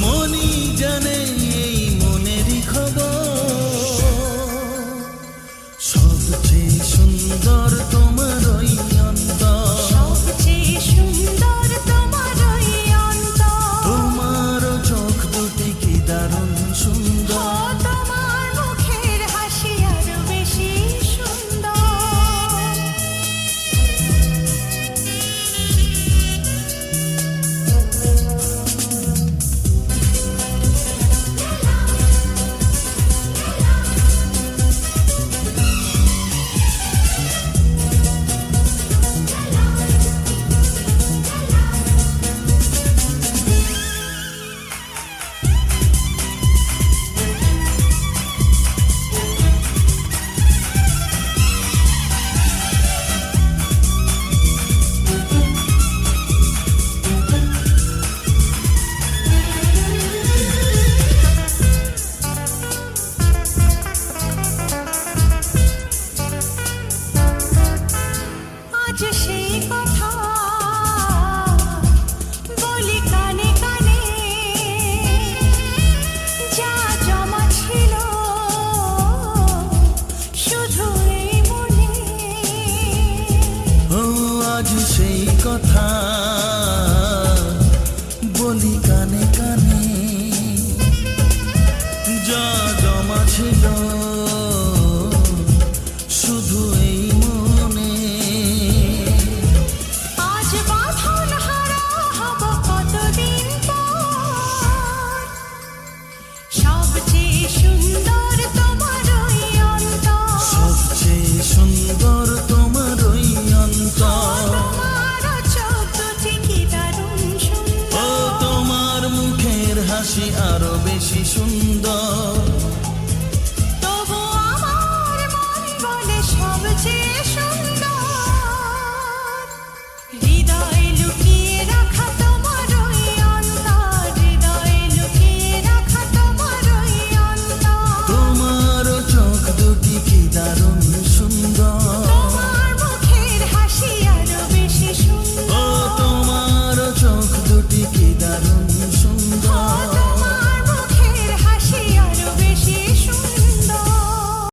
মনি জানে 只是一个。সবচেয়ে সুন্দর তোমার ওই অন্তর। সবচেয়ে সুন্দর তোমার ওই অন্তর। তোমার চোখ কি দারুণ ও সুন্দর তোমার মুখের হাসি আরও বেশি সুন্দর।